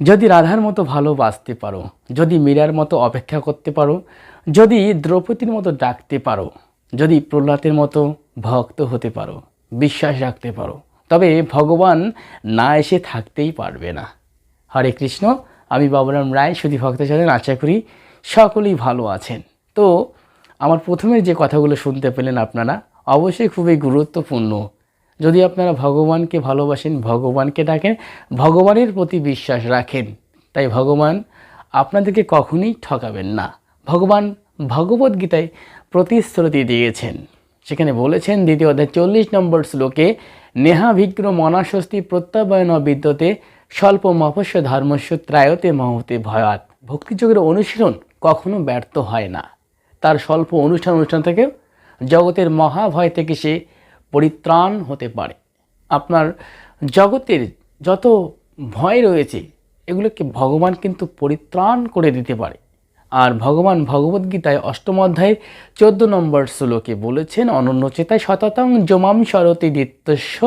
যদি রাধার মতো ভালোবাসতে পারো, যদি মীরার মতো অপেক্ষা করতে পারো, যদি দ্রৌপদীর মতো ডাকতে পারো, যদি প্রহ্লাদের মতো ভক্ত হতে পারো, বিশ্বাস রাখতে পারো, তবে ভগবান না এসে থাকতেই পারবে না। হরে কৃষ্ণ, আমি বাবুরাম রায়, সুধী ভক্ত ছিলেন আশা করি সকলেই ভালো আছেন। তো আমার প্রথমের যে কথাগুলো শুনতে পেলেন আপনারা, অবশ্যই খুবই গুরুত্বপূর্ণ যদি আপনারা ভগবানকে ভালোবাসেন, ভগবানকে ডাকেন, ভগবানের প্রতি বিশ্বাস রাখেন। তাই ভগবান আপনাদেরকে কখনোই ঠকাবেন না। ভগবান ভগবদ্গীতায় প্রতিশ্রুতি দিয়েছেন। সেখানে বলেছেন, দ্বিতীয় অধ্যায় চল্লিশ নম্বর শ্লোকে, নেহা নেহাভিগ্র মনাস্বস্তি প্রত্যাবয়ন বিদ্যতে স্বল্প মপস্য ধর্মস্য ত্রায়তে মহতে ভয়াত। ভক্তিযোগের অনুশীলন কখনো ব্যর্থ হয় না। তার স্বল্প অনুষ্ঠান অনুষ্ঠান থেকেও জগতের মহাভয় থেকে সে পরিত্রাণ হতে পারে। আপনার জগতের যত ভয় রয়েছে, এগুলোকে ভগবান কিন্তু পরিত্রাণ করে দিতে পারে। আর ভগবান ভগবদ্গীতায় অষ্টম অধ্যায়ের চোদ্দ নম্বর শ্লোকে বলেছেন অনন্য চেতায় শততং জমাম সরতি নিত্যস্য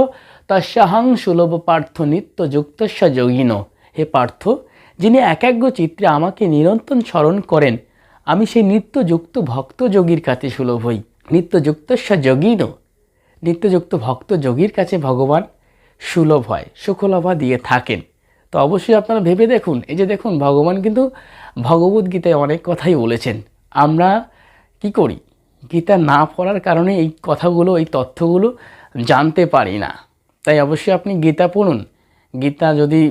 তস্যাহাং সুলভ পার্থ নিত্য যুক্তস্য যোগিন। হে পার্থ, যিনি একাগ্র চিত্রে আমাকে নিরন্তর স্মরণ করেন, আমি সেই নিত্যযুক্ত ভক্ত যোগীর কাছে সুলভ হই। নিত্যযুক্তস্য যোগিন। নিত্যযুক্ত ভক্ত যোগীর কাছে ভগবান সুলভ হয়, সুখলভা দিয়ে থাকেন। তো অবশ্যই আপনারা ভেবে দেখুন, এই যে দেখুন, ভগবান কিন্তু ভগবদ্গীতায় অনেক কথাই বলেছেন। আমরা কি করি? গীতা না পড়ার কারণে এই কথাগুলো, এই তথ্যগুলো জানতে পারি না। তাই অবশ্যই আপনি গীতা পড়ুন। গীতা যদি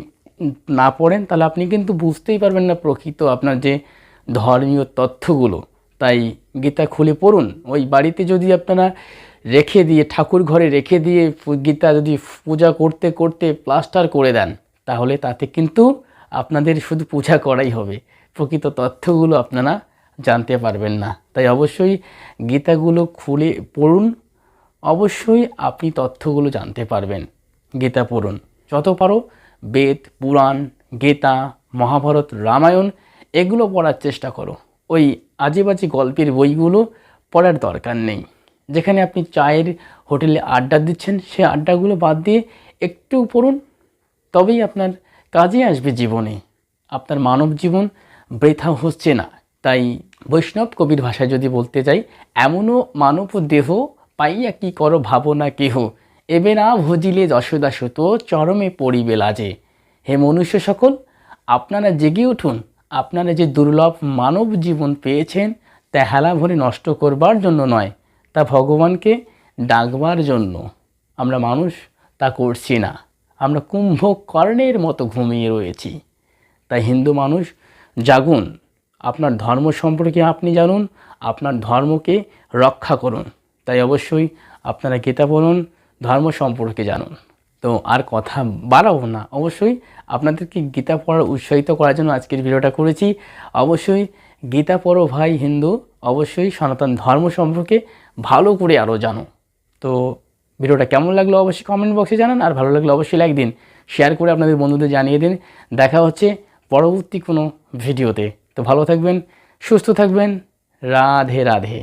না পড়েন, তাহলে আপনি কিন্তু বুঝতেই পারবেন না প্রকৃত আপনার যে ধর্মীয় তথ্যগুলো। তাই গীতা খুলে পড়ুন। ওই বাড়িতে যদি আপনারা রেখে দিয়ে, ঠাকুর ঘরে রেখে দিয়ে গীতা যদি পূজা করতে করতে প্লাস্টার করে দেন, তাহলে তাতে কিন্তু আপনাদের শুধু পূজা করাই হবে। প্রকৃত তথ্যগুলো আপনারা জানতে পারবেন না। তাই অবশ্যই গীতাগুলো খুলে পড়ুন। অবশ্যই আপনি তথ্যগুলো জানতে পারবেন। গীতা পড়ুন। যত পারো বেদ, পুরাণ, গীতা, মহাভারত, রামায়ণ, এগুলো পড়ার চেষ্টা করো। ওই আজেবাজে গল্পের বইগুলো পড়ার দরকার নেই। যেখানে আপনি চায়ের হোটেলে আড্ডা দিচ্ছেন, সে আড্ডাগুলো বাদ দিয়ে একটু পড়ুন, তবেই আপনার কাজে আসবে জীবনে। আপনার মানব জীবন বৃথা হচ্ছে না। তাই বৈষ্ণব কবির ভাষায় যদি বলতে যাই, এমনও মানব দেহ, পাইয়া কি করো ভাবনা কেহ? এবে না ভজিলে যশোদা সুত চরমে পড়িবে লাজে। হে মনুষ্য সকল, আপনারা জেগে উঠুন। আপনারা যে দুর্লভ মানব জীবন পেয়েছেন, তা হেলা ভরে নষ্ট করবার জন্য নয়। তা ভগবানকে ডাকবার জন্য। আমরা মানুষ তা করছি না। আমরা কুম্ভকর্ণের মতো ঘুমিয়ে রয়েছি। তাই হিন্দু মানুষ, জাগুন, আপনার ধর্ম সম্পর্কে আপনি জানুন, আপনার ধর্মকে রক্ষা করুন। তাই অবশ্যই আপনারা গীতা পড়ুন, ধর্ম সম্পর্কে জানুন। তো আর কথা বাড়াবো না। অবশ্যই আপনাদেরকে গীতা পড়ার উৎসাহিত করার জন্য আজকের ভিডিওটা করেছি। অবশ্যই গীতা পড়ো ভাই হিন্দু, অবশ্যই সনাতন ধর্ম সম্পর্কে ভালো করে আরও জানো। তো ভিডিওটা কেমন লাগল অবশ্যই কমেন্ট বক্সে জানান, আর ভালো লাগলে অবশ্যই লাইক দিন শেয়ার করে আপনাদের বন্ধুদের জানিয়ে দিন। দেখা হচ্ছে পরবর্তী কোনো ভিডিওতে। তো ভালো থাকবেন, সুস্থ থাকবেন, রাধে রাধে।